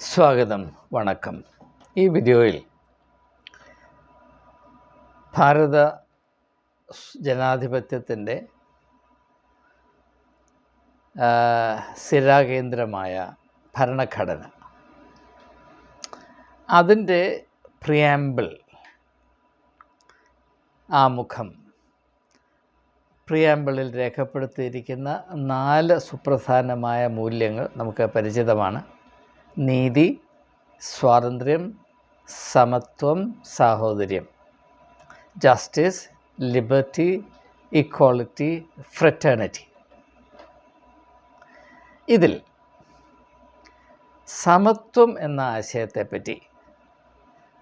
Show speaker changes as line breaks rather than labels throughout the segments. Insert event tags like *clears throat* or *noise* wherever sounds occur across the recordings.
സ്വാഗതം വണക്കം. ഈ വീഡിയോയിൽ ഭാരത ജനാധിപത്യത്തിന്റെ സ്ഥിരാകേന്ദ്രമായ ഭരണഘടന. അതിന്റെ പ്രിയാമ്പിൾ ആമുഖം പ്രിയാമ്പിളിൽ രേഖപ്പെടുത്തിയിരിക്കുന്ന നാല് സുപ്രധാനമായ മൂല്യങ്ങൾ നമുക്ക് പരിചിതമാണ്. നീതി സ്വാതന്ത്ര്യം സമത്വം സാഹോദര്യം. Justice liberty equality fraternity. ഇതിൽ സമത്വം എന്ന ആശയത്തെപ്പറ്റി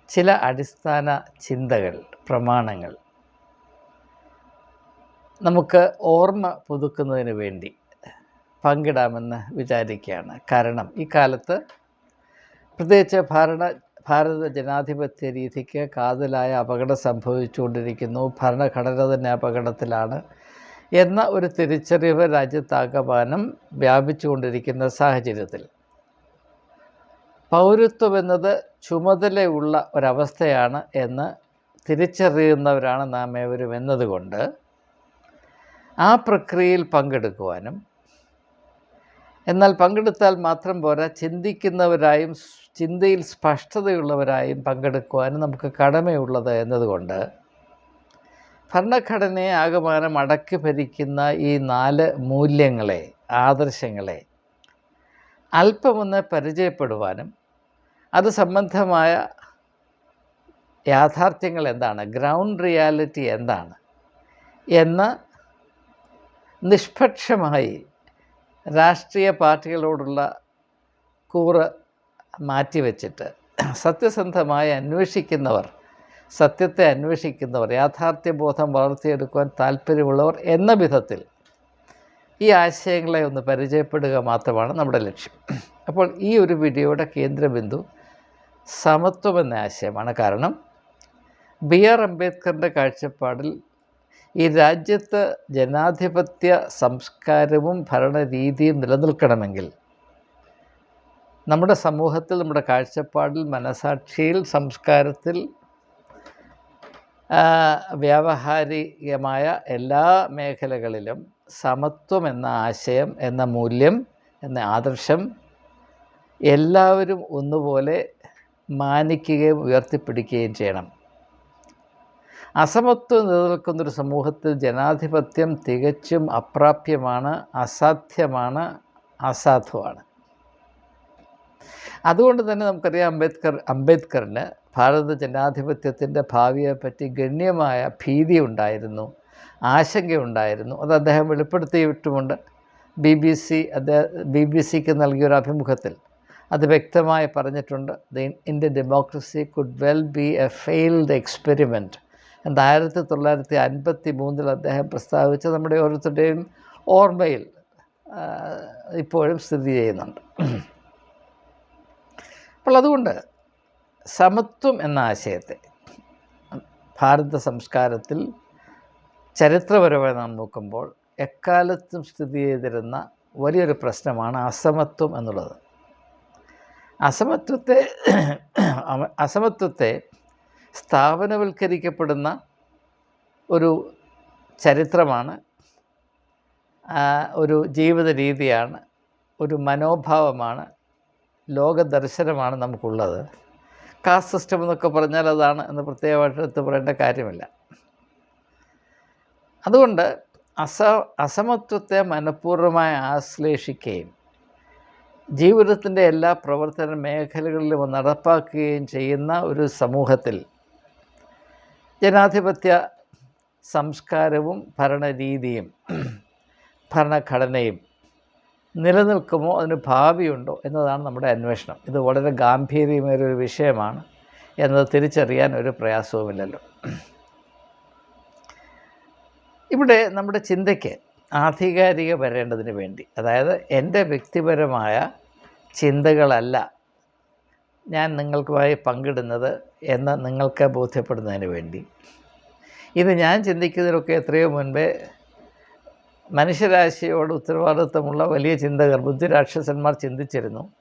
ചില അടിസ്ഥാന ചിന്തകൾ പ്രമാണങ്ങൾ നമുക്ക് ഓർമ്മ പുതുക്കുന്നതിന് വേണ്ടി പങ്കിടാമെന്ന് വിചാരിക്കുകയാണ്. കാരണം ഈ കാലത്ത് പ്രത്യേകിച്ച് ഭരണ ഭാരത ജനാധിപത്യ രീതിക്ക് കാതലായ അപകടം സംഭവിച്ചുകൊണ്ടിരിക്കുന്നു. ഭരണഘടന തന്നെ അപകടത്തിലാണ് എന്ന ഒരു തിരിച്ചറിവ് രാജ്യത്താകമാനം വ്യാപിച്ചുകൊണ്ടിരിക്കുന്ന സാഹചര്യത്തിൽ. പൗരത്വം എന്നത് ചുമതലയുള്ള ഒരവസ്ഥയാണ് എന്ന് തിരിച്ചറിയുന്നവരാണ് നാം ഏവരും എന്നതുകൊണ്ട് ആ പ്രക്രിയയിൽ പങ്കെടുക്കുവാനും എന്നാൽ പങ്കെടുത്താൽ മാത്രം പോരാ ചിന്തിക്കുന്നവരായും ചിന്തയിൽ സ്പഷ്ടതയുള്ളവരായും പങ്കെടുക്കുവാനും നമുക്ക് കടമയുള്ളത് എന്നതുകൊണ്ട് ഭരണഘടനയെ ആകമാനം അടക്കി ഭരിക്കുന്ന ഈ നാല് മൂല്യങ്ങളെ ആദർശങ്ങളെ അല്പമൊന്ന് പരിചയപ്പെടുവാനും അത് സംബന്ധമായ യാഥാർത്ഥ്യങ്ങൾ എന്താണ് ഗ്രൗണ്ട് റിയാലിറ്റി എന്താണ് എന്ന് നിഷ്പക്ഷമായി രാഷ്ട്രീയ പാർട്ടികളോടുള്ള കൂറ് മാറ്റിവെച്ചിട്ട് സത്യസന്ധമായി അന്വേഷിക്കുന്നവർ സത്യത്തെ അന്വേഷിക്കുന്നവർ യാഥാർത്ഥ്യബോധം വളർത്തിയെടുക്കുവാൻ താല്പര്യമുള്ളവർ എന്ന വിധത്തിൽ ഈ ആശയങ്ങളെ ഒന്ന് പരിചയപ്പെടുക മാത്രമാണ് നമ്മുടെ ലക്ഷ്യം. അപ്പോൾ ഈ ഒരു വീഡിയോയുടെ കേന്ദ്രബിന്ദു സമത്വം എന്ന ആശയമാണ്. കാരണം ബി ആർ അംബേദ്കറിന്റെ കാഴ്ചപ്പാടിൽ ഈ രാജ്യത്ത് ജനാധിപത്യ സംസ്കാരവും ഭരണരീതിയും നിലനിൽക്കണമെങ്കിൽ നമ്മുടെ സമൂഹത്തിൽ നമ്മുടെ കാഴ്ചപ്പാടിൽ മനസാക്ഷിയിൽ സംസ്കാരത്തിൽ വ്യാവഹാരികമായ എല്ലാ മേഖലകളിലും സമത്വം എന്ന ആശയം എന്ന മൂല്യം എന്ന ആദർശം എല്ലാവരും ഒന്നുപോലെ മാനിക്കുകയും ഉയർത്തിപ്പിടിക്കുകയും ചെയ്യണം. അസമത്വം നിലനിൽക്കുന്നൊരു സമൂഹത്തിൽ ജനാധിപത്യം തികച്ചും അപ്രാപ്യമാണ് അസാധ്യമാണ് അസാധുവാണ്. അതുകൊണ്ട് തന്നെ നമുക്കറിയാം അംബേദ്കർ അംബേദ്കറിന് ഭാരത ജനാധിപത്യത്തിന്റെ ഭാവിയെപ്പറ്റി ഗണ്യമായ ഭീതി ഉണ്ടായിരുന്നു ആശങ്കയുണ്ടായിരുന്നു. അത് അദ്ദേഹം വെളിപ്പെടുത്തിയിട്ടുമുണ്ട്. ബി ബി സി അദ്ദേഹം ബി ബി സിക്ക് നൽകിയൊരു അഭിമുഖത്തിൽ അത് വ്യക്തമായി പറഞ്ഞിട്ടുണ്ട്. The Indian democracy could well be a failed experiment എന്ന് ആയിരത്തി തൊള്ളായിരത്തി അൻപത്തി മൂന്നിൽ അദ്ദേഹം പ്രസ്താവിച്ച നമ്മുടെ ഓരോരുത്തരുടെയും ഓർമ്മയിൽ ഇപ്പോഴും സ്ഥിതി ചെയ്യുന്നുണ്ട്. അപ്പോൾ അതുകൊണ്ട് സമത്വം എന്ന ആശയത്തെ ഭാരത സംസ്കാരത്തിൽ ചരിത്രപരമായി നാം നോക്കുമ്പോൾ എക്കാലത്തും സ്ഥിതി ചെയ്തിരുന്ന വലിയൊരു പ്രശ്നമാണ് അസമത്വം എന്നുള്ളത്. അസമത്വത്തെ അസമത്വത്തെ സ്ഥാപനവൽക്കരിക്കപ്പെടുന്ന ഒരു ചരിത്രമാണ് ഒരു ജീവിത രീതിയാണ് ഒരു മനോഭാവമാണ് ലോകദർശനമാണ് നമുക്കുള്ളത്. കാസ്റ്റ് സിസ്റ്റം എന്നൊക്കെ പറഞ്ഞാൽ അതാണ് എന്ന് പ്രത്യേകമായിട്ട് എടുത്ത് പറയേണ്ട കാര്യമില്ല. അതുകൊണ്ട് അസ അസമത്വത്തെ മനഃപൂർവമായി ആശ്ലേഷിക്കുകയും ജീവിതത്തിന്റെ എല്ലാ പ്രവർത്തന മേഖലകളിലും നടപ്പാക്കുകയും ചെയ്യുന്ന ഒരു സമൂഹത്തിൽ ജനാധിപത്യ സംസ്കാരവും ഭരണരീതിയും ഭരണഘടനയും നിലനിൽക്കുമോ? അതിന് ഭാവിയുണ്ടോ? എന്നതാണ് നമ്മുടെ അന്വേഷണം. ഇത് വളരെ ഗാംഭീര്യമേറിയ ഒരു വിഷയമാണ് എന്നത് തിരിച്ചറിയാൻ ഒരു പ്രയാസവുമില്ലല്ലോ. ഇവിടെ നമ്മുടെ ചിന്തയ്ക്ക് ആധികാരിക വരേണ്ടതിന് വേണ്ടി അതായത് എന്റെ വ്യക്തിപരമായ ചിന്തകളല്ല ഞാൻ നിങ്ങൾക്കുമായി പങ്കിടുന്നത് എന്ന് നിങ്ങൾക്ക് ബോധ്യപ്പെടുന്നതിന് വേണ്ടി. ഇത് ഞാൻ ചിന്തിക്കുന്നതിനൊക്കെ എത്രയോ മുൻപേ മനുഷ്യരാശിയോട് ഉത്തരവാദിത്വമുള്ള വലിയ ചിന്തകർ ബുദ്ധിരാക്ഷസന്മാർ ചിന്തിച്ചിരുന്നു.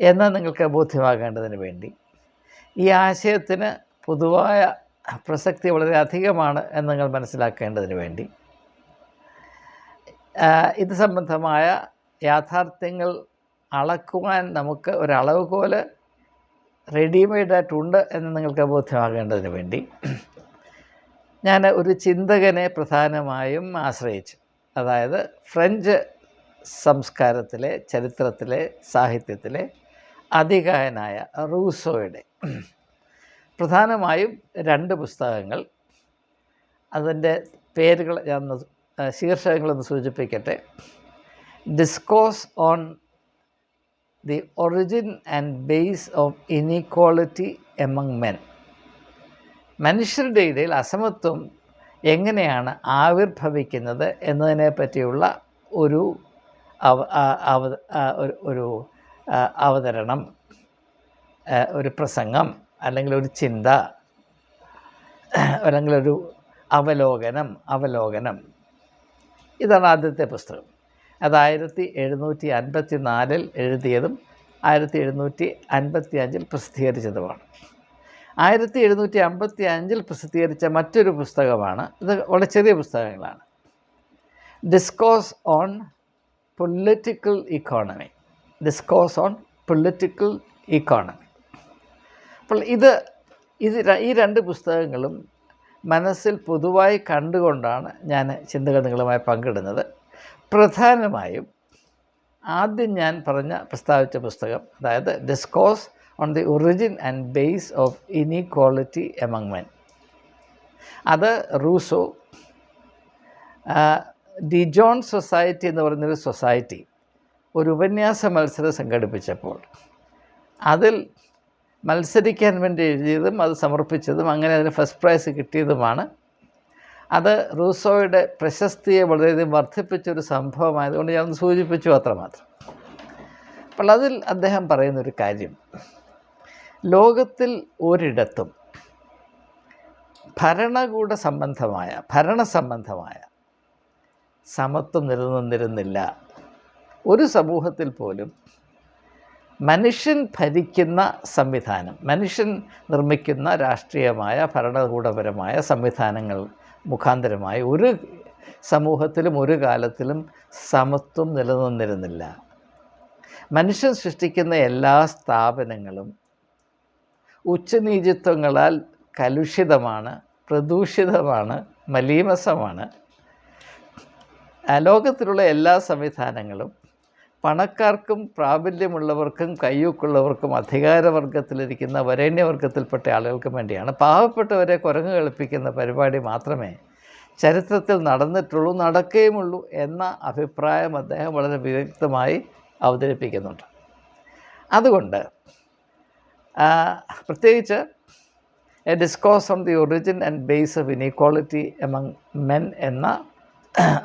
എന്ന് നിങ്ങൾക്ക് ബോധ്യമാകേണ്ടതിന് വേണ്ടി. ഈ ആശയത്തിന് പൊതുവായ പ്രസക്തി വളരെ അധികമാണ് എന്ന് നിങ്ങൾ മനസ്സിലാക്കേണ്ടതിന് വേണ്ടി. ഇത് സംബന്ധമായ യാഥാർത്ഥ്യങ്ങൾ അളക്കുവാൻ നമുക്ക് ഒരളവുകോൽ റെഡിമെയ്ഡായിട്ടുണ്ട് എന്ന് നിങ്ങൾക്ക് ബോധ്യമാകേണ്ടതിന് വേണ്ടി. ഞാൻ ഒരു ചിന്തകനെ പ്രധാനമായും ആശ്രയിച്ചു. അതായത് ഫ്രഞ്ച് സംസ്കാരത്തിലെ ചരിത്രത്തിലെ സാഹിത്യത്തിലെ അതികായനായ റൂസോയുടെ പ്രധാനമായും രണ്ട് പുസ്തകങ്ങൾ. അതിന്റെ പേരുകൾ ഞാൻ ശീർഷകങ്ങളൊന്ന് സൂചിപ്പിക്കട്ടെ. Discourse on the origin and base of inequality among men മനുഷ്യരുടെ ഇടയിൽ അസമത്വം എങ്ങനെയാണ് ആവിർഭവിക്കുന്നത് എന്നതിനെ പറ്റിയുള്ള ഒരു ഒരു അവതരണം ഒരു പ്രസംഗം അല്ലെങ്കിൽ ഒരു ചിന്ത അല്ലെങ്കിൽ ഒരു അവലോകനം അവലോകനം. ഇതാണ് ആദ്യത്തെ പുസ്തകം. അത് ആയിരത്തി എഴുന്നൂറ്റി അൻപത്തി നാലിൽ എഴുതിയതും ആയിരത്തി എഴുന്നൂറ്റി അൻപത്തി അഞ്ചിൽ പ്രസിദ്ധീകരിച്ചതുമാണ്. ആയിരത്തി എഴുന്നൂറ്റി അമ്പത്തി അഞ്ചിൽ പ്രസിദ്ധീകരിച്ച മറ്റൊരു പുസ്തകമാണ്. ഇത് വളരെ ചെറിയ പുസ്തകങ്ങളാണ്. Discourse on political economy discourse on political economy അപ്പോൾ ഇത് ഇത് ഈ രണ്ട് പുസ്തകങ്ങളും മനസ്സിൽ പൊതുവായി കണ്ടുകൊണ്ടാണ് ഞാൻ ചിന്തകൾ നിങ്ങളുമായി പങ്കിടുന്നത്. പ്രധാനമായും ആദ്യം ഞാൻ പറഞ്ഞ പ്രസ്താവിച്ച പുസ്തകം അതായത് discourse on the origin and base of inequality among men അത് റൂസോ ഡി ജോൺ സൊസൈറ്റി എന്ന് പറയുന്നൊരു സൊസൈറ്റി ഒരു ഉപന്യാസ മത്സരം സംഘടിപ്പിച്ചപ്പോൾ അതിൽ മത്സരിക്കാൻ വേണ്ടി എഴുതിയതും അത് സമർപ്പിച്ചതും അങ്ങനെ അതിന് ഫസ്റ്റ് പ്രൈസ് കിട്ടിയതുമാണ്. അത് റൂസോയുടെ പ്രശസ്തിയെ വളരെയധികം വർദ്ധിപ്പിച്ചൊരു സംഭവമായതുകൊണ്ട് ഞാൻ സൂചിപ്പിച്ചു അത്രമാത്രം. അപ്പോൾ അതിൽ അദ്ദേഹം പറയുന്നൊരു കാര്യം. ലോകത്തിൽ ഒരിടത്തും ഭരണകൂട സംബന്ധമായ ഭരണ സംബന്ധമായ സമത്വം നിലനിന്നിരുന്നില്ല. ഒരു സമൂഹത്തിൽ പോലും മനുഷ്യൻ ഭരിക്കുന്ന സംവിധാനം മനുഷ്യൻ നിർമ്മിക്കുന്ന രാഷ്ട്രീയമായ ഭരണകൂടപരമായ സംവിധാനങ്ങൾ മുഖാന്തരമായി ഒരു സമൂഹത്തിലും ഒരു കാലത്തിലും സമത്വം നിലനിന്നിരുന്നില്ല. മനുഷ്യൻ സൃഷ്ടിക്കുന്ന എല്ലാ സ്ഥാപനങ്ങളും ഉച്ചനീചിത്വങ്ങളാൽ കലുഷിതമാണ് പ്രദൂഷിതമാണ് മലീമസമാണ്. അലോകത്തിലുള്ള ലോകത്തിലുള്ള എല്ലാ സംവിധാനങ്ങളും പണക്കാർക്കും പ്രാബല്യമുള്ളവർക്കും കയ്യൂക്കുള്ളവർക്കും അധികാരവർഗത്തിലിരിക്കുന്ന വരേണ്യവർഗത്തിൽപ്പെട്ട ആളുകൾക്കും വേണ്ടിയാണ്. പാവപ്പെട്ടവരെ കുരങ്ങ് കളിപ്പിക്കുന്ന പരിപാടി മാത്രമേ ചരിത്രത്തിൽ നടന്നിട്ടുള്ളൂ നടക്കുകയുമുള്ളൂ എന്ന അഭിപ്രായം അദ്ദേഹം വളരെ വിദഗ്ധമായി അവതരിപ്പിക്കുന്നുണ്ട്. അതുകൊണ്ട് പ്രത്യേകിച്ച് a discourse on the origin and base of inequality among men എന്ന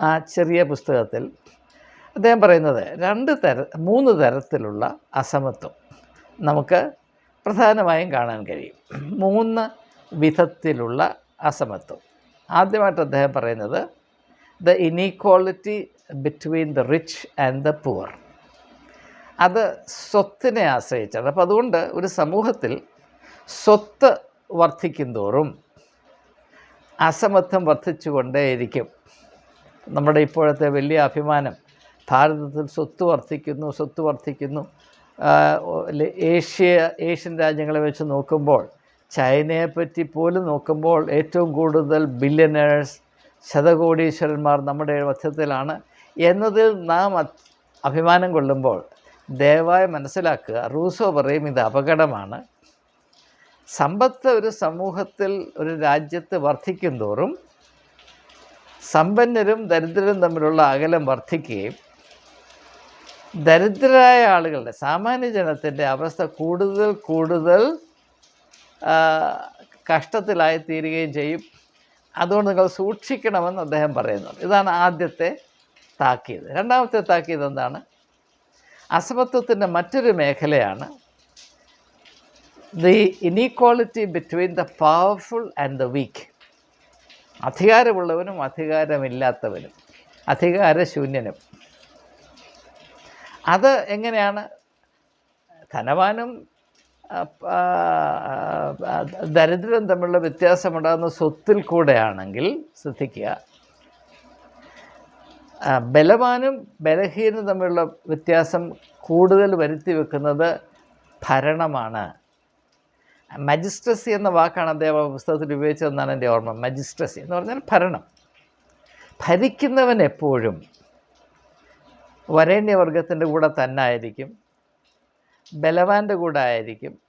ആ ചെറിയ പുസ്തകത്തിൽ അദ്ദേഹം പറയുന്നത് രണ്ട് തര മൂന്ന് തരത്തിലുള്ള അസമത്വം നമുക്ക് പ്രധാനമായും കാണാൻ കഴിയും. മൂന്ന് വിധത്തിലുള്ള അസമത്വം. ആദ്യമായിട്ട് അദ്ദേഹം പറയുന്നത് the inequality between the rich and the poor അത് സ്വത്തിനെ ആശ്രയിച്ചാണ്. അപ്പോൾ അതുകൊണ്ട് ഒരു സമൂഹത്തിൽ സ്വത്ത് വർദ്ധിക്കുന്തോറും അസമത്വം വർദ്ധിച്ചുകൊണ്ടേയിരിക്കും. നമ്മുടെ ഇപ്പോഴത്തെ വലിയ അഭിമാനം. ഭാരതത്തിൽ സ്വത്ത് വർദ്ധിക്കുന്നു സ്വത്ത് വർദ്ധിക്കുന്നു. ഏഷ്യ ഏഷ്യൻ രാജ്യങ്ങളെ വെച്ച് നോക്കുമ്പോൾ ചൈനയെ പറ്റി പോലും നോക്കുമ്പോൾ ഏറ്റവും കൂടുതൽ ബില്യനേഴ്സ് ശതകോടീശ്വരന്മാർ നമ്മുടെ മധ്യത്തിലാണ്. എന്നതിൽ നാം അഭിമാനം കൊള്ളുമ്പോൾ ദയവായി മനസ്സിലാക്കുക റൂസോ പറയും ഇത് അപകടമാണ്. സമ്പത്ത് ഒരു സമൂഹത്തിൽ ഒരു രാജ്യത്ത് വർദ്ധിക്കും തോറും സമ്പന്നരും ദരിദ്രരും തമ്മിലുള്ള അകലം വർദ്ധിക്കുകയും ദരിദ്രരായ ആളുകളുടെ സാമാന്യ ജനത്തിന്റെ അവസ്ഥ കൂടുതൽ കൂടുതൽ കഷ്ടത്തിലായിത്തീരുകയും കഷ്ടത്തിലായി തീരുകയും ചെയ്യും. അതുകൊണ്ട് നിങ്ങൾ സൂക്ഷിക്കണമെന്ന് അദ്ദേഹം പറയുന്നുണ്ട് ഇതാണ് ആദ്യത്തെ താക്കീത്. രണ്ടാമത്തെ താക്കീത് എന്താണ്? അസമത്വത്തിന്റെ മറ്റൊരു മേഖലയാണ് the inequality between the powerful and the weak അധികാരമുള്ളവനും അധികാരമില്ലാത്തവനും അധികാരശൂന്യനും. അത് എങ്ങനെയാണ്? ധനവാനും ദരിദ്രരും തമ്മിലുള്ള വ്യത്യാസമുണ്ടാകുന്ന സ്വത്തിൽ കൂടെയാണെങ്കിൽ ശ്രദ്ധിക്കുക. ബലവാനും ബലഹീനനും തമ്മിലുള്ള വ്യത്യാസം കൂടുതൽ വരുത്തി വെക്കുന്നത് ഭരണമാണ്. മജിസ്ട്രസി എന്ന വാക്കാണ് അദ്ദേഹം പുസ്തകത്തിൽ ഉപയോഗിച്ചതെന്നാണ് എന്റെ ഓർമ്മ. മജിസ്ട്രസി എന്ന് പറഞ്ഞാൽ ഭരണം. ഭരിക്കുന്നവൻ എപ്പോഴും വരേണ്യവർഗത്തിന്റെ കൂടെ തന്നെ ആയിരിക്കും ബലവാന്റെ കൂടെ ആയിരിക്കും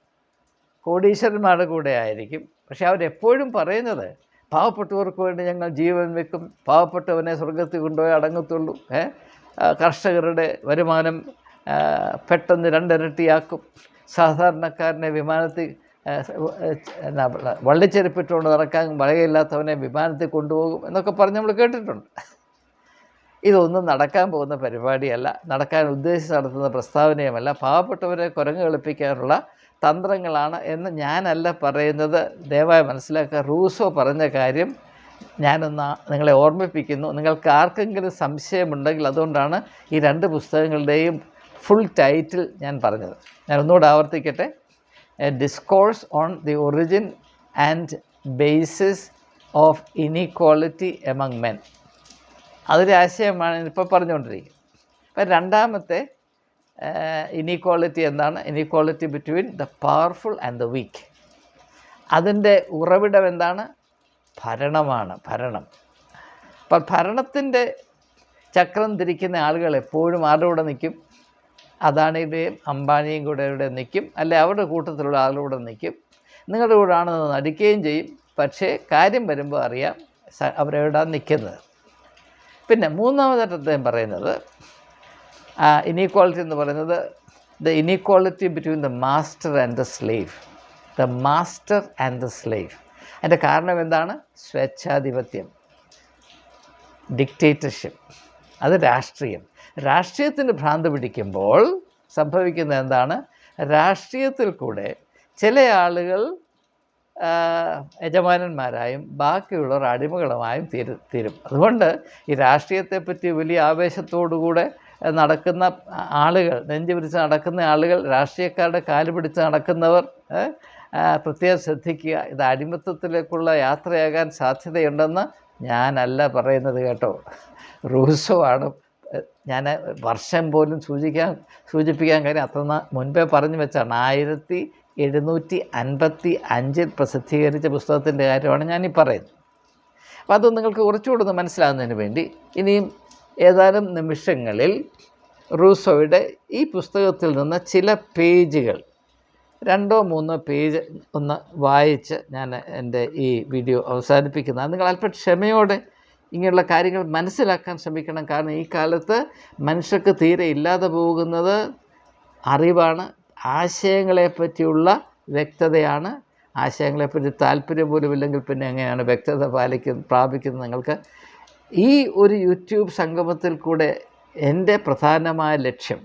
കോടീശ്വരന്മാരുടെ കൂടെ ആയിരിക്കും. പക്ഷെ അവരെപ്പോഴും പറയുന്നത് പാവപ്പെട്ടവർക്ക് വേണ്ടി ഞങ്ങൾ ജീവൻ വെക്കും. പാവപ്പെട്ടവനെ സ്വർഗത്തിൽ കൊണ്ടുപോയി അടങ്ങത്തുള്ളൂ. ഏ? കർഷകരുടെ വരുമാനം പെട്ടെന്ന് രണ്ടിരട്ടിയാക്കും. സാധാരണക്കാരനെ വിമാനത്തിൽ എന്നാ വള്ളിച്ചെരുപ്പിട്ടുകൊണ്ട് നടക്കാൻ വളയില്ലാത്തവനെ വിമാനത്തിൽ കൊണ്ടുപോകും എന്നൊക്കെ പറഞ്ഞ് നമ്മൾ കേട്ടിട്ടുണ്ട്. ഇതൊന്നും നടക്കാൻ പോകുന്ന പരിപാടിയല്ല. നടക്കാൻ ഉദ്ദേശിച്ച് നടത്തുന്ന പ്രസ്താവനയുമല്ല. പാവപ്പെട്ടവരെ കുരങ്ങ് കളിപ്പിക്കാനുള്ള തന്ത്രങ്ങളാണ് എന്ന് ഞാനല്ല പറയുന്നത്. ദയവായി മനസ്സിലാക്കുക. റൂസോ പറഞ്ഞ കാര്യം ഞാനൊന്ന് നിങ്ങളെ ഓർമ്മിപ്പിക്കുന്നു. നിങ്ങൾക്ക് ആർക്കെങ്കിലും സംശയമുണ്ടെങ്കിൽ അതുകൊണ്ടാണ് ഈ രണ്ട് പുസ്തകങ്ങളുടെയും ഫുൾ ടൈറ്റിൽ ഞാൻ പറഞ്ഞത്. ഞാൻ ഒന്നുകൂടെ ആവർത്തിക്കട്ടെ. A discourse on the origin and basis of inequality among men അതൊരു ആശയമാണ് ഇപ്പോൾ പറഞ്ഞുകൊണ്ടിരിക്കുന്നത്. അപ്പം രണ്ടാമത്തെ ഇനീക്വാളിറ്റി എന്താണ്? Inequality between the powerful and the weak അതിന്റെ ഉറവിടം എന്താണ്? ഭരണമാണ് ഭരണം. അപ്പം ഭരണത്തിന്റെ ചക്രം തിരിക്കുന്ന ആളുകൾ എപ്പോഴും ആരുടെ കൂടെ നിൽക്കും? അദാണിയുടെയും അംബാനിയും കൂടെ ഇവിടെ നിൽക്കും. അല്ലെ അവരുടെ കൂട്ടത്തിലുള്ള ആളുകൂടെ നിൽക്കും. നിങ്ങളുടെ കൂടെ ആണെന്ന് നടിക്കുകയും ചെയ്യും. പക്ഷേ കാര്യം വരുമ്പോൾ അറിയാം അവരെവിടെ നിൽക്കുന്നത്? പിന്നെ മൂന്നാമതായിട്ട് അദ്ദേഹം പറയുന്നത് ഇനീക്വാളിറ്റി എന്ന് പറയുന്നത് the inequality between the master and the slave the master and the slave അതിന്റെ കാരണം എന്താണ്? സ്വേച്ഛാധിപത്യം. ഡിക്റ്റേറ്റർഷിപ്പ് അത് രാഷ്ട്രീയം. രാഷ്ട്രീയത്തിന് ഭ്രാന്ത് പിടിക്കുമ്പോൾ സംഭവിക്കുന്നത് എന്താണ്? രാഷ്ട്രീയത്തിൽ കൂടെ ചില ആളുകൾ യജമാനന്മാരായും ബാക്കിയുള്ളവർ അടിമകളുമായും തീരും തീരും. അതുകൊണ്ട് ഈ രാഷ്ട്രീയത്തെപ്പറ്റി വലിയ ആവേശത്തോടുകൂടെ നടക്കുന്ന ആളുകൾ നെഞ്ചു പിടിച്ച് നടക്കുന്ന ആളുകൾ രാഷ്ട്രീയക്കാരുടെ കാൽ പിടിച്ച് നടക്കുന്നവർ പ്രത്യേകം ശ്രദ്ധിക്കുക. ഇത് അടിമത്തത്തിലേക്കുള്ള യാത്രയാകാൻ സാധ്യതയുണ്ടെന്ന് ഞാനല്ല പറയുന്നത് കേട്ടോ. റൂസോ ആണ്. ഞാൻ വർഷം പോലും സൂചിക്കാൻ സൂചിപ്പിക്കാൻ കാര്യം അത്ര മുൻപേ പറഞ്ഞു വെച്ചാണ്. ആയിരത്തി എഴുന്നൂറ്റി അൻപത്തി അഞ്ചിൽ പ്രസിദ്ധീകരിച്ച പുസ്തകത്തിന്റെ കാര്യമാണ് ഞാനീ പറയുന്നത്. അപ്പോൾ അത് നിങ്ങൾക്ക് കുറച്ചുകൂടെ ഒന്ന് മനസ്സിലാകുന്നതിന് വേണ്ടി ഇനിയും ഏതാനും നിമിഷങ്ങളിൽ റൂസോയുടെ ഈ പുസ്തകത്തിൽ നിന്ന് ചില പേജുകൾ രണ്ടോ മൂന്നോ പേജ് ഒന്ന് വായിച്ച് ഞാൻ എന്റെ ഈ വീഡിയോ അവസാനിപ്പിക്കുന്നതാണ്. നിങ്ങൾ അല്പം ക്ഷമയോടെ ഇങ്ങനെയുള്ള കാര്യങ്ങൾ മനസ്സിലാക്കാൻ ശ്രമിക്കണം. കാരണം ഈ കാലത്ത് മനുഷ്യർക്ക് തീരെ ഇല്ലാതെ പോകുന്നത് അറിവാണ് ആശയങ്ങളെ പറ്റിയുള്ള വ്യക്തതയാണ്. ആശയങ്ങളെപ്പറ്റി താല്പര്യം പോലും ഇല്ലെങ്കിൽ പിന്നെ എങ്ങനെയാണ് വ്യക്തത പാലിക്കുന്ന പ്രാപിക്കുന്നത് നിങ്ങൾക്ക് ഈ ഒരു യൂട്യൂബ് സംഗമത്തിൽ കൂടെ എന്റെ പ്രധാനമായ ലക്ഷ്യം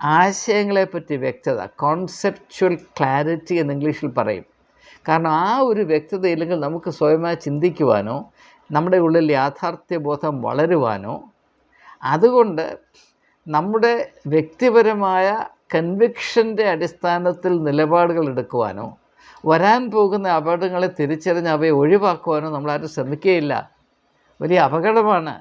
ആശയങ്ങളെപ്പറ്റി വ്യക്തത കോൺസെപ്ച്വൽ ക്ലാരിറ്റി എന്ന് ഇംഗ്ലീഷിൽ പറയും. കാരണം ആ ഒരു വ്യക്തത ഇല്ലെങ്കിൽ നമുക്ക് സ്വയമായി ചിന്തിക്കുവാനോ നമ്മുടെ ഉള്ളിൽ യാഥാർത്ഥ്യബോധം വളരുവാനോ അതുകൊണ്ട് നമ്മുടെ വ്യക്തിപരമായ കൺവിക്ഷന്റെ അടിസ്ഥാനത്തിൽ നിലപാടുകൾ എടുക്കുവാനോ വരാൻ പോകുന്ന അപകടങ്ങളെ തിരിച്ചറിഞ്ഞ് അവയെ ഒഴിവാക്കുവാനോ നമ്മളാരും ശ്രമിക്കുകയില്ല. വലിയ അപകടമാണ്.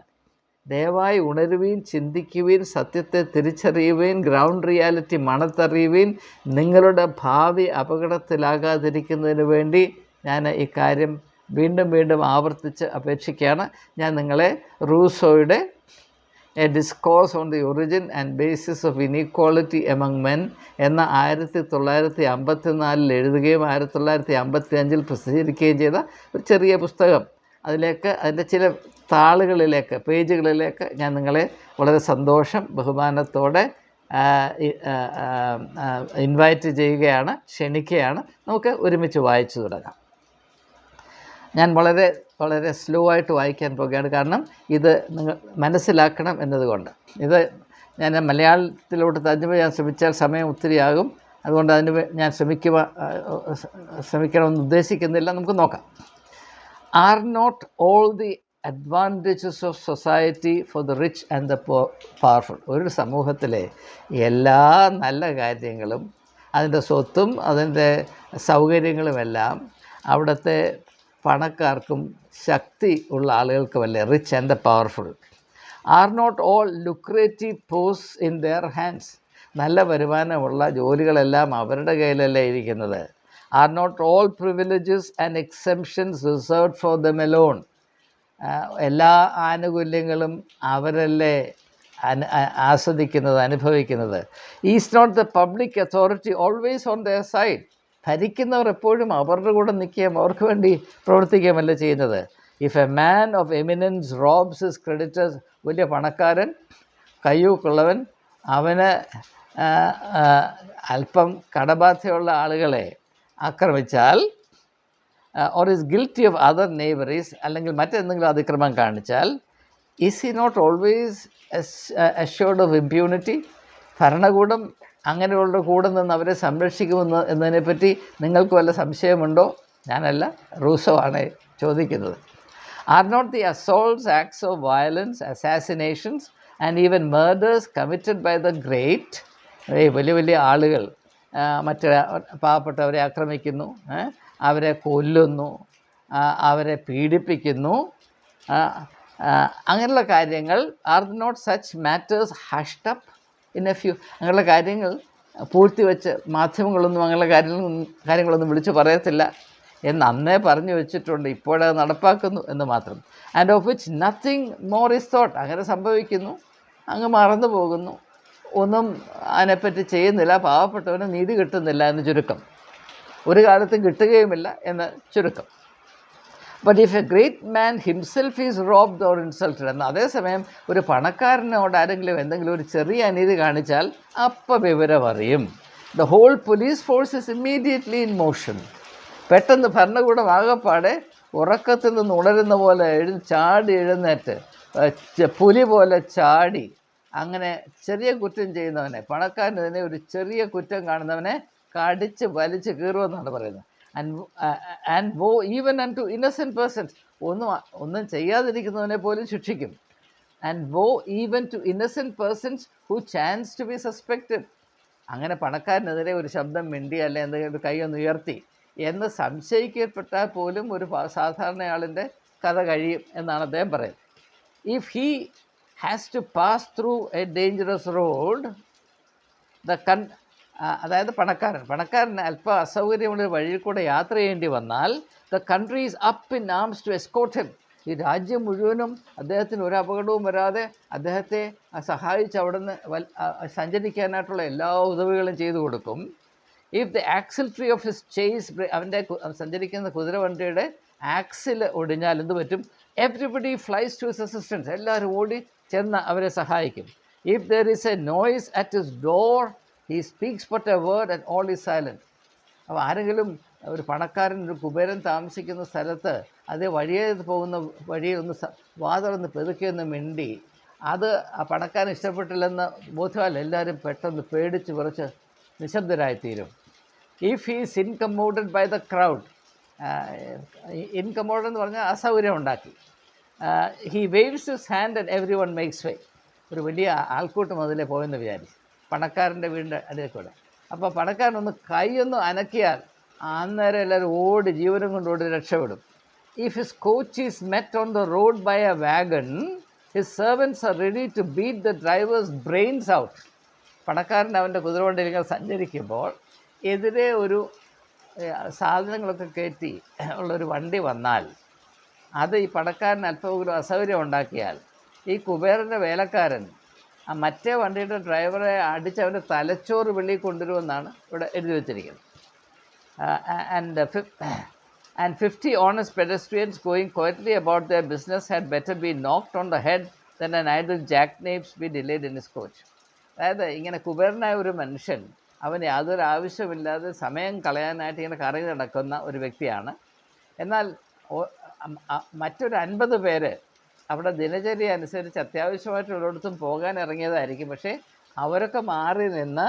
ദയവായി ഉണരുവീൻ ചിന്തിക്കുവീൻ സത്യത്തെ തിരിച്ചറിയുവീൻ ഗ്രൗണ്ട് റിയാലിറ്റി മണത്തറിയുവീൻ നിങ്ങളുടെ ഭാവി അപകടത്തിലാകാതിരിക്കുന്നതിന് വേണ്ടി ഞാൻ ഈ കാര്യം വീണ്ടും വീണ്ടും ആവർത്തിച്ച് അപേക്ഷിക്കുകയാണ്. ഞാൻ നിങ്ങളെ റൂസോയുടെ a discourse on the origin and basis of inequality among men എന്ന ആയിരത്തി തൊള്ളായിരത്തി അമ്പത്തി നാലിൽ എഴുതുകയും ആയിരത്തി തൊള്ളായിരത്തി അമ്പത്തി അഞ്ചിൽ പ്രസിദ്ധീകരിക്കുകയും ചെയ്ത ഒരു ചെറിയ പുസ്തകം. അതിലേക്ക് അതിന്റെ ചില താളുകളിലേക്ക് പേജുകളിലേക്ക് ഞാൻ നിങ്ങളെ വളരെ സന്തോഷം ബഹുമാനത്തോടെ ഇൻവൈറ്റ് ചെയ്യുകയാണ് ക്ഷണിക്കുകയാണ്. നമുക്ക് ഒരുമിച്ച് വായിച്ചു തുടങ്ങാം. ഞാൻ വളരെ വളരെ സ്ലോ ആയിട്ട് വായിക്കാൻ പോകുകയാണ്. കാരണം ഇത് നിങ്ങൾ മനസ്സിലാക്കണം എന്നതുകൊണ്ട്. ഇത് ഞാൻ മലയാളത്തിലോട്ട് തർജമ ചെയ്യാൻ ശ്രമിച്ചാൽ സമയം ഒത്തിരിയാകും. അതുകൊണ്ട് അതിന് ഞാൻ ശ്രമിക്കുക ശ്രമിക്കണമെന്ന് ഉദ്ദേശിക്കുന്നില്ല. നമുക്ക് നോക്കാം. Are not all the advantages of society for the rich and the powerful ഒരു സമൂഹത്തിലെ എല്ലാ നല്ല കാര്യങ്ങളും അതിന്റെ സ്വത്തും അതിന്റെ സൗകര്യങ്ങളുമെല്ലാം അവിടുത്തെ പണക്കാർക്കും ശക്തി ഉള്ള ആളുകൾക്കുമല്ലേ rich and the powerful are not all lucrative posts in their hands നല്ല വരുമാനമുള്ള ജോലികളെല്ലാം അവരുടെ കയ്യിലല്ലേ ഇരിക്കുന്നത്? Are not all privileges and exemptions reserved for them alone എല്ലാ ആനുകൂല്യങ്ങളും അവരല്ലേ ആസ്വദിക്കുന്നത് അനുഭവിക്കുന്നത്. Is not the public authority always on their side ഭരിക്കുന്നവർ എപ്പോഴും അവരുടെ കൂടെ നിൽക്കുകയും അവർക്ക് വേണ്ടി പ്രവർത്തിക്കുകയുമല്ല ചെയ്യുന്നത്. If a man of eminence robs his creditors വലിയ പണക്കാരൻ കയ്യൂക്കുള്ളവൻ അവന് അല്പം കടബാധയുള്ള ആളുകളെ ആക്രമിച്ചാൽ or is guilty of other knaveries അല്ലെങ്കിൽ മറ്റെന്തെങ്കിലും അതിക്രമം കാണിച്ചാൽ is he not always assured of impunity ഭരണകൂടം അങ്ങനെയുള്ള കൂടെ നിന്ന് അവരെ സംരക്ഷിക്കുമെന്ന് എന്നതിനെപ്പറ്റി നിങ്ങൾക്ക് വല്ല സംശയമുണ്ടോ? ഞാനല്ല റൂസോ ആണ് ചോദിക്കുന്നത് are not the assaults acts of violence assassinations and even murders committed by the great വലിയ വലിയ ആളുകൾ മറ്റ് പാവപ്പെട്ടവരെ ആക്രമിക്കുന്നു അവരെ കൊല്ലുന്നു അവരെ പീഡിപ്പിക്കുന്നു അങ്ങനെയുള്ള കാര്യങ്ങൾ are not such matters hushed up in a few അങ്ങനെയുള്ള കാര്യങ്ങൾ പൂഴ്ത്തി വെച്ച് മാധ്യമങ്ങളൊന്നും അങ്ങനെയുള്ള കാര്യങ്ങൾ കാര്യങ്ങളൊന്നും വിളിച്ചു പറയത്തില്ല. എന്ന് അന്നേ പറഞ്ഞു വെച്ചിട്ടുണ്ട് ഇപ്പോഴത് നടപ്പാക്കുന്നു എന്ന് മാത്രം. And of which nothing more is thought അങ്ങനെ സംഭവിക്കുന്നു അങ്ങ് മറന്നു പോകുന്നു. ഒന്നും അതിനെപ്പറ്റി ചെയ്യുന്നില്ല. പാവപ്പെട്ടവന് നീതി കിട്ടുന്നില്ല എന്ന് ചുരുക്കം. ഒരു കാലത്തും കിട്ടുകയുമില്ല എന്ന് ചുരുക്കം. But if a great man himself is robbed or insulted എന്ന് അതേസമയം ഒരു പണക്കാരനോട് ആരെങ്കിലും എന്തെങ്കിലും ഒരു ചെറിയ അനീതി കാണിച്ചാൽ അപ്പം വിവരം അറിയും. The whole police force is immediately in motion പെട്ടെന്ന് ഭരണകൂടം ആകപ്പാടെ ഉറക്കത്തിൽ നിന്ന് ഉണരുന്ന പോലെ എഴു ചാടി എഴുന്നേറ്റ് പുലി പോലെ ചാടി അങ്ങനെ ചെറിയ കുറ്റം ചെയ്യുന്നവനെ പണക്കാരൻ തന്നെ ഒരു ചെറിയ കുറ്റം കാണുന്നവനെ കടിച്ച് വലിച്ച് കീറുമെന്നാണ് പറയുന്നത്. And and woe even and to innocent persons ഒന്നും ഒന്നും ചെയ്യാതിരിക്കുന്നവനെ പോലും ശിക്ഷിക്കും. And woe even to innocent persons who chance to be suspected അങ്ങനെ പണക്കാരനെതിരെ ഒരു ശബ്ദം മിണ്ടി അല്ലെ എന്തെങ്കിലും ഒരു കൈ ഒന്ന് ഉയർത്തി എന്ന് സംശയിക്കപ്പെട്ടാൽ പോലും ഒരു സാധാരണയാളിന്റെ കഥ കഴിയും എന്നാണ് അദ്ദേഹം പറയുന്നത്. If he has to pass through a dangerous road the con അതായത് പണക്കാരൻ. പണക്കാരന് അല്പം അസൗകര്യമുള്ള വഴിയിൽ കൂടെ യാത്ര ചെയ്യേണ്ടി വന്നാൽ the country is up in arms to escort him ഈ രാജ്യം മുഴുവനും അദ്ദേഹത്തിന് ഒരു അപകടവും വരാതെ അദ്ദേഹത്തെ സഹായിച്ച് അവിടുന്ന് വൽ ആ, സഞ്ചരിക്കാനായിട്ടുള്ള എല്ലാ ഉദവികളും ചെയ്തു കൊടുക്കും. If the axle tree of his chaise അവന്റെ സഞ്ചരിക്കുന്ന കുതിരവണ്ടിയുടെ ആക്സിൽ ഒടിഞ്ഞാൽ എന്ത് പറ്റും? Everybody flies to his assistance എല്ലാവരും ഓടി ചെന്ന് അവരെ സഹായിക്കും. If there is a noise at his door he speaks but a word and all is silent അപ്പോൾ ആരെങ്കിലും ഒരു പണക്കാരൻ ഒരു കുബേരൻ താമസിക്കുന്ന സ്ഥലത്ത് അത് വഴിയെ പോകുന്ന വഴിയിൽ ഒന്ന് വാതിലൊന്ന് പെതുക്കിയൊന്ന് മിണ്ടി അത് ആ പണക്കാരൻ ഇഷ്ടപ്പെട്ടില്ലെന്ന് ബോധ്യമല്ല എല്ലാവരും പെട്ടെന്ന് പേടിച്ച് കുറച്ച് നിശബ്ദരായിത്തീരും. If he's incommoded by the crowd incommode എന്ന് പറഞ്ഞാൽ അസൗകര്യം ഉണ്ടാക്കി. He waves his hand and every one makes way ഒരു വലിയ ആൾക്കൂട്ടം അതിലെ പോയെന്ന് വിചാരിച്ചു. പണക്കാരന്റെ വീടിന്റെ അടിയിൽ കൂടെ അപ്പോൾ പണക്കാരൻ ഒന്ന് കൈയൊന്ന് അനക്കിയാൽ അന്നേരം എല്ലാവരും ഓടി ജീവനും കൊണ്ട് ഓടി രക്ഷപ്പെടും. If his coach is met on the road by a wagon his servants are ready to beat the drivers brains out പണക്കാരൻ അവന്റെ കുതിരവണ്ടിയിൽ സഞ്ചരിക്കുമ്പോൾ എതിരെ ഒരു സാധനങ്ങളൊക്കെ കയറ്റി ഉള്ളൊരു വണ്ടി വന്നാൽ അത് ഈ പടക്കാരൻ അല്പമെങ്കിലും അസൗകര്യം ഉണ്ടാക്കിയാൽ ഈ കുബേരന്റെ വേലക്കാരൻ ആ മറ്റേ വണ്ടിയുടെ ഡ്രൈവറെ അടിച്ച് അവന്റെ തലച്ചോറ് വെളിയിൽ കൊണ്ടുവരുമെന്നാണ് ഇവിടെ എഴുതി വെച്ചിരിക്കുന്നത്. And and fifty honest pedestrians going quietly about the business had better be knocked on the head than an idle jackanapes be delayed in his coach അതായത് ഇങ്ങനെ കുബേരനായ ഒരു മനുഷ്യൻ അവന് യാതൊരു ആവശ്യമില്ലാതെ സമയം കളയാനായിട്ട് ഇങ്ങനെ കറങ്ങി നടക്കുന്ന ഒരു വ്യക്തിയാണ്. എന്നാൽ മറ്റൊരു അൻപത് പേര് അവിടെ ദിനചര്യ അനുസരിച്ച് അത്യാവശ്യമായിട്ടുള്ളിടത്തും പോകാൻ ഇറങ്ങിയതായിരിക്കും പക്ഷേ അവരൊക്കെ മാറി നിന്ന്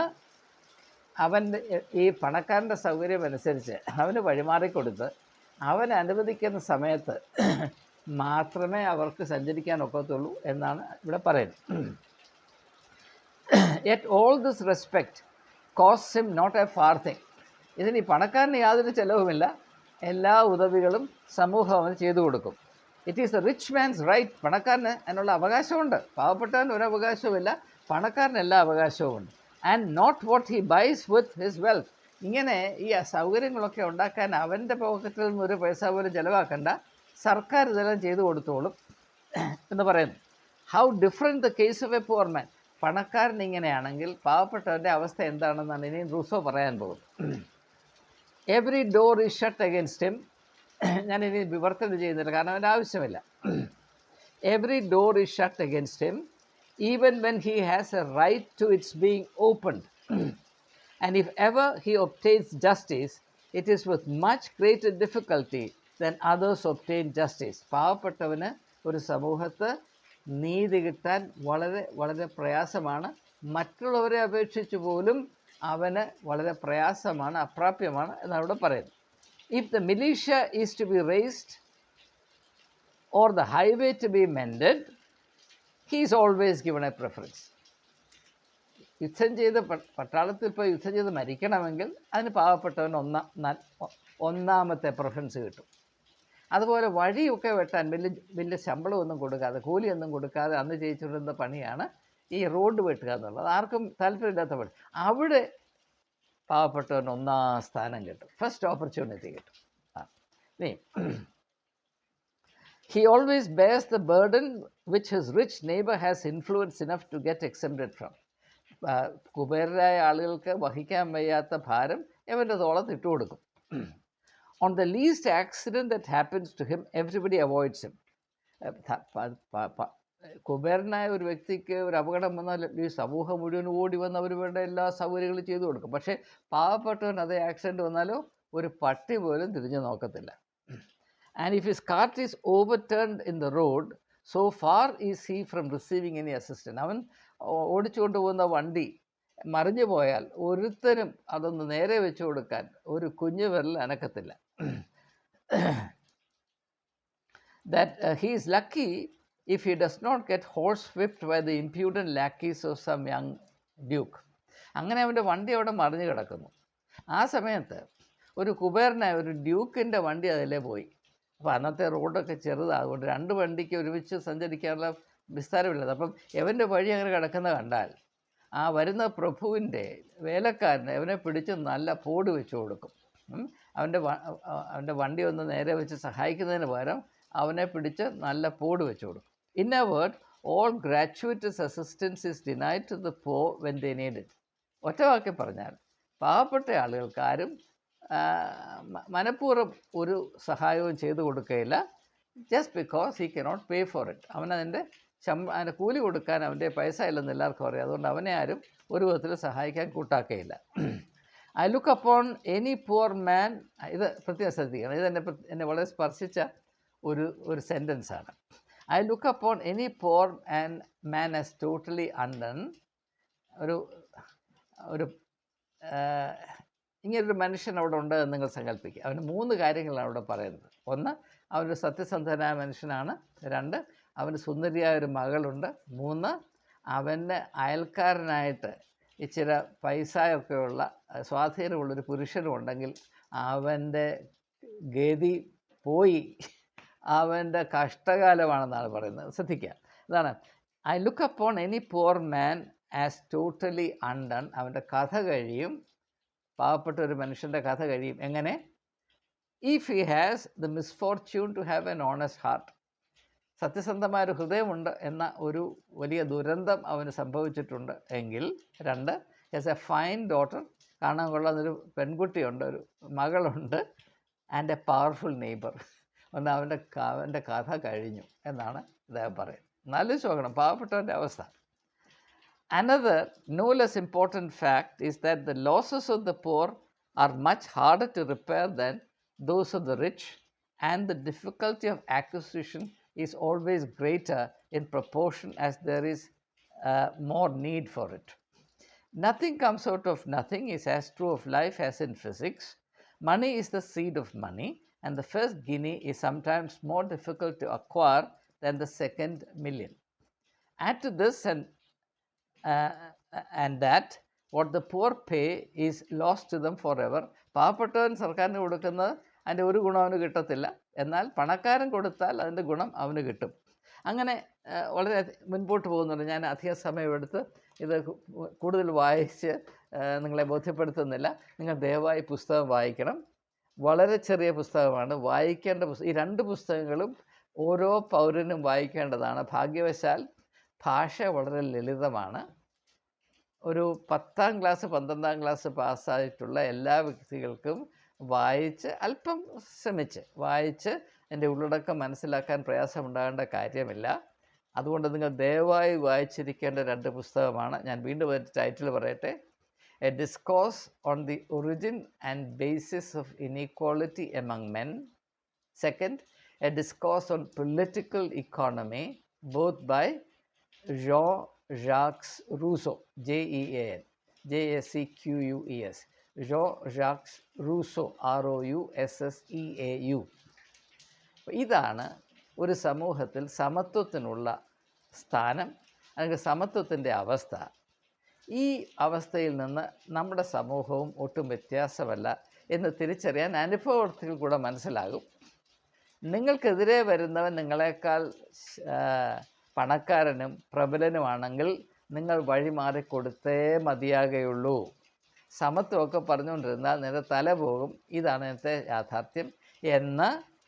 അവന്റെ ഈ പണക്കാരന്റെ സൗകര്യം അനുസരിച്ച് അവന് വഴിമാറിക്കൊടുത്ത് അവൻ അനുവദിക്കുന്ന സമയത്ത് മാത്രമേ അവർക്ക് സഞ്ചരിക്കാൻ ഒക്കത്തുള്ളൂ എന്നാണ് ഇവിടെ പറയുന്നത്. Yet all this respect cost him not a farthing ഇതിന് ഈ പണക്കാരന് യാതൊരു ചിലവുമില്ല. എല്ലാ ഉദവികളും സമൂഹം അവന് ചെയ്തു കൊടുക്കും. It is a rich man's right പണക്കാരന് അതിനുള്ള അവകാശമുണ്ട്. പാവപ്പെട്ടവന് ഒരു അവകാശവുമില്ല. പണക്കാരന് എല്ലാ അവകാശവുമുണ്ട്. And not what he buys with his wealth ഇങ്ങനെ ഈ സൗകര്യങ്ങളൊക്കെ ഉണ്ടാക്കാൻ അവന്റെ പോക്കറ്റിൽ നിന്ന് ഒരു പൈസ പോലും ചിലവാക്കണ്ട. സർക്കാർ ഇതെല്ലാം ചെയ്തു കൊടുത്തോളും എന്ന് പറയുന്നു. How different the case of a poor man പണക്കാരൻ ഇങ്ങനെയാണെങ്കിൽ പാവപ്പെട്ടവന്റെ അവസ്ഥ എന്താണെന്നാണ് ഇനിയും റൂസോ പറയാൻ പോകുന്നത്. Every door is shut against him ഞാൻ ഇനി വിവർത്തനം ചെയ്യുന്നില്ല കാരണം അതിന്റെ ആവശ്യമില്ല. Every door is shut against him even when he has a right to its being opened and if ever he obtains justice it is with much greater difficulty than others obtain justice പാവപ്പെട്ടവന് ഒരു സമൂഹത്ത് നീതി കിട്ടാൻ വളരെ വളരെ പ്രയാസമാണ്. മറ്റുള്ളവരെ അപേക്ഷിച്ച് പോലും അവന് വളരെ പ്രയാസമാണ് അപ്രാപ്യമാണ് എന്നാണ് ഇവിടെ പറയുന്നത് if the militia is to be raised or the highway to be mended he's always given a preference യുദ്ധം ചെയ്ത് പട്ടാളത്തിൽ പോയി യുദ്ധം ചെയ്ത് മരിക്കണമെങ്കിൽ അതിന് പാവപ്പെട്ടവന് ഒന്നാം ഒന്നാമത്തെ പ്രിഫറൻസ് കിട്ടും. അതുപോലെ വഴിയൊക്കെ വെട്ടാൻ വലിയ വലിയ ശമ്പളമൊന്നും കൊടുക്കാതെ കൂലിയൊന്നും കൊടുക്കാതെ അന്ന് ചെയ്യിച്ചുകൊണ്ടിരുന്ന പണിയാണ് ഈ റോഡ് വെട്ടുക എന്നുള്ളത് ആർക്കും താല്പര്യമില്ലാത്ത പണി അവിടെ പാവപ്പെട്ടവന് ഒന്നാം സ്ഥാനം കിട്ടും. ഫസ്റ്റ് ഓപ്പർച്യൂണിറ്റി കിട്ടും. ആ always *clears throat* he always bears the burden which his rich neighbor has influence enough to get exempted from. കുബേരരായ ആളുകൾക്ക് വഹിക്കാൻ വയ്യാത്ത ഭാരം ഇവന്റെ തോളത്ത് ഇട്ടു കൊടുക്കും. On the least accident that happens to him everybody avoids him കുബേരനായ ഒരു വ്യക്തിക്ക് ഒരു അപകടം വന്നാൽ ഈ സമൂഹം മുഴുവൻ ഓടി വന്ന് അവർ വേണ്ട എല്ലാ സൗകര്യങ്ങളും ചെയ്തു കൊടുക്കും. പക്ഷേ പാവപ്പെട്ടവൻ അതേ ആക്സിഡന്റ് വന്നാലോ ഒരു പട്ടി പോലും തിരിഞ്ഞു നോക്കത്തില്ല. And if his cart is overturned in the road so far is he from receiving any assistant അവൻ ഓടിച്ചുകൊണ്ട് പോകുന്ന വണ്ടി മറിഞ്ഞു പോയാൽ ഒരുത്തരും അതൊന്ന് നേരെ വെച്ചു കൊടുക്കാൻ ഒരു കുഞ്ഞു വിരൽ അനക്കത്തില്ല. That he is lucky if he does not get horse whipped by the impudent lackeys of some young duke. അങ്ങനെ അവന്റെ വണ്ടി അവിടെ മറിഞ്ഞു കിടക്കുന്നു. ആ സമയത്ത് ഒരു കുബേരനായ ഒരു ഡ്യൂക്കിന്റെ വണ്ടി അതിലേ പോയി. അപ്പോൾ അന്നത്തെ റോഡൊക്കെ ചെറുതാണ്. അതുകൊണ്ട് രണ്ട് വണ്ടിക്ക് ഒരുമിച്ച് സഞ്ചരിക്കാനുള്ള വിസ്താരമില്ലത്. അപ്പം എവന്റെ വഴി അങ്ങനെ കിടക്കുന്ന കണ്ടാൽ ആ വരുന്ന പ്രഭുവിന്റെ വേലക്കാരനെ അവനെ പിടിച്ച് നല്ല പോട് വെച്ച് കൊടുക്കും. അവന്റെ അവന്റെ വണ്ടി ഒന്ന് നേരെ വെച്ച് സഹായിക്കുന്നതിന് പകരം അവനെ പിടിച്ച് നല്ല പോട് വെച്ച് കൊടുക്കും. In a word all gratuitous assistance is denied to the poor when they need it. ഒറ്റ വാക്കി പറഞ്ഞാൽ പാവപ്പെട്ട ആളുകൾക്ക് ആരും മനഃപൂർവം ഒരു സഹായവും ചെയ്തു കൊടുക്കുകയില്ല. Just because he cannot pay for it അവനതിന്റെ ശമ്പ അതിന്റെ കൂലി കൊടുക്കാൻ അവന്റെ പൈസ ഇല്ലെന്ന് എല്ലാവർക്കും അറിയാം. അതുകൊണ്ട് അവനെ ആരും ഒരു വിധത്തിൽ സഹായിക്കാൻ കൂട്ടാക്കുകയില്ല. I look upon any poor man ഇത് പ്രത്യേകം ശ്രദ്ധിക്കണം. ഇത് എന്നെ എന്നെ വളരെ സ്പർശിച്ച ഒരു ഒരു സെന്റൻസാണ് I look upon any poor and man as totally undone ഒരു ഒരു ഇങ്ങനൊരു മനുഷ്യൻ അവിടെ ഉണ്ട് എന്ന് നിങ്ങൾ സങ്കല്പിക്കുക അവന് മൂന്ന് കാര്യങ്ങളാണ് അവിടെ പറയുന്നത്. ഒന്ന് അവനൊരു സത്യസന്ധനായ മനുഷ്യനാണ്. രണ്ട് അവന് സുന്ദരിയായ ഒരു മകളുണ്ട്. മൂന്ന് അവന്റെ അയൽക്കാരനായിട്ട് ഇച്ചിരി പൈസയൊക്കെയുള്ള സ്വാധീനമുള്ളൊരു പുരുഷനും ഉണ്ടെങ്കിൽ അവന്റെ ഗതി പോയി. അവന്റെ കഷ്ടകാലമാണെന്നാണ് പറയുന്നത്. ശ്രദ്ധിക്കുക. ഇതാണ്. I look upon any poor man as totally undone അവന്റെ കഥ കഴിയും. പാവപ്പെട്ട ഒരു മനുഷ്യന്റെ കഥ കഴിയും. എങ്ങനെ? If he has the misfortune to have an honest heart സത്യസന്ധമായ ഒരു ഹൃദയമുണ്ട് എന്ന ഒരു വലിയ ദുരന്തം അവന് സംഭവിച്ചിട്ടുണ്ട് എങ്കിൽ രണ്ട് ഹാസ് എ ഫൈൻ ഡോട്ടർ കാണാൻ കൊള്ളുന്നൊരു പെൺകുട്ടിയുണ്ട് ഒരു മകളുണ്ട് ആൻഡ് എ പവർഫുൾ നെയ്ബർ ഒന്ന് അവന്റെ ക- അവന്റെ കഥ കഴിഞ്ഞു എന്നാണ് ഇദ്ദേഹം പറയുന്നത് നല്ല നോക്കണം പാവപ്പെട്ടവന്റെ അവസ്ഥ Another, no less important fact is that the losses of the poor are much harder to repair than those of the rich, and the difficulty of acquisition is always greater in proportion as there is uh, more need for it. Nothing comes out of nothing is as true of life as in physics. Money is the seed of money, and the first guinea is sometimes more difficult to acquire than the second million. Add to this and uh, and that what the poor pay is lost to them forever. പാവപ്പെട്ടവൻ സർക്കാരിന് കൊടുക്കുന്നത് അതിന്റെ ഒരു ഗുണം അവന് കിട്ടത്തില്ല. എന്നാൽ പണക്കാരൻ കൊടുത്താൽ അതിന്റെ ഗുണം അവന് കിട്ടും. അങ്ങനെ വളരെ മുൻപോട്ട് പോകുന്നുണ്ട്. ഞാൻ അധിക സമയമെടുത്ത് ഇത് കൂടുതൽ വായിച്ച് നിങ്ങളെ ബോധ്യപ്പെടുത്തുന്നില്ല. നിങ്ങൾ ദയവായി പുസ്തകം വായിക്കണം. വളരെ ചെറിയ പുസ്തകമാണ്. വായിക്കേണ്ട പുസ്തകം ഈ രണ്ട് പുസ്തകങ്ങളും ഓരോ പൗരനും വായിക്കേണ്ടതാണ്. ഭാഗ്യവശാൽ ഭാഷ വളരെ ലളിതമാണ്. ഒരു പത്താം ക്ലാസ് പന്ത്രണ്ടാം ക്ലാസ് പാസ്സായിട്ടുള്ള എല്ലാ വ്യക്തികൾക്കും വായിച്ച് അല്പം ശ്രമിച്ച് വായിച്ച് എന്റെ ഉള്ളടക്കം മനസ്സിലാക്കാൻ പ്രയാസമുണ്ടാകേണ്ട കാര്യമില്ല. അതുകൊണ്ട് നിങ്ങൾ ദയവായി വായിച്ചിരിക്കേണ്ട രണ്ട് പുസ്തകമാണ്. ഞാൻ വീണ്ടും ഒരു ടൈറ്റിൽ പറയട്ടെ. A discourse on the origin and basis of inequality among men second a discourse on political economy both by Jean Jacques Rousseau J E A N J S C Q U E S Jean Jacques Rousseau R O U S S E A U ഇതാണ് ഒരു സമൂഹത്തിൽ സമത്വത്തിനുള്ള സ്ഥാനം അല്ലെങ്കിൽ സമത്വത്തിന്റെ അവസ്ഥ. ഈ അവസ്ഥയിൽ നിന്ന് നമ്മുടെ സമൂഹവും ഒട്ടും വ്യത്യാസമല്ല എന്ന് തിരിച്ചറിയാൻ അനുഭവത്തിൽ കൂടെ മനസ്സിലാകും. നിങ്ങൾക്കെതിരെ വരുന്നവൻ നിങ്ങളെക്കാൾ പണക്കാരനും പ്രബലനുമാണെങ്കിൽ നിങ്ങൾ വഴിമാറി കൊടുത്തേ മതിയാകുള്ളൂ സമത്വമൊക്കെ പറഞ്ഞുകൊണ്ടിരുന്നാൽ നിന്റെ തല പോകും. ഇതാണ് ഇന്നത്തെ യാഥാർത്ഥ്യം. എന്ന്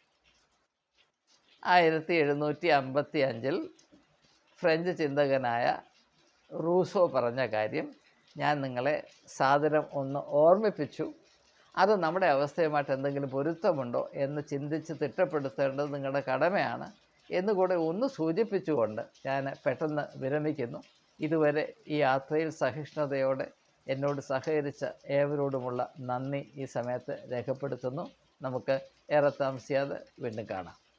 ആയിരത്തി എഴുന്നൂറ്റി അമ്പത്തി അഞ്ചിൽ ഫ്രഞ്ച് ചിന്തകനായ റൂസോ പറഞ്ഞ കാര്യം ഞാൻ നിങ്ങളെ സാദരം ഒന്ന് ഓർമ്മിപ്പിച്ചു. അത് നമ്മുടെ അവസ്ഥയുമായിട്ട് എന്തെങ്കിലും പൊരുത്തമുണ്ടോ എന്ന് ചിന്തിച്ച് തിട്ടപ്പെടുത്തേണ്ടത് നിങ്ങളുടെ കടമയാണ് എന്നുകൂടെ ഒന്ന് സൂചിപ്പിച്ചുകൊണ്ട് ഞാൻ പെട്ടെന്ന് വിരമിക്കുന്നു. ഇതുവരെ ഈ യാത്രയിൽ സഹിഷ്ണുതയോടെ എന്നോട് സഹകരിച്ച ഏവരോടുമുള്ള നന്ദി ഈ സമയത്ത് രേഖപ്പെടുത്തുന്നു. നമുക്ക് ഏറെ താമസിയാതെ വീണ്ടും കാണാം.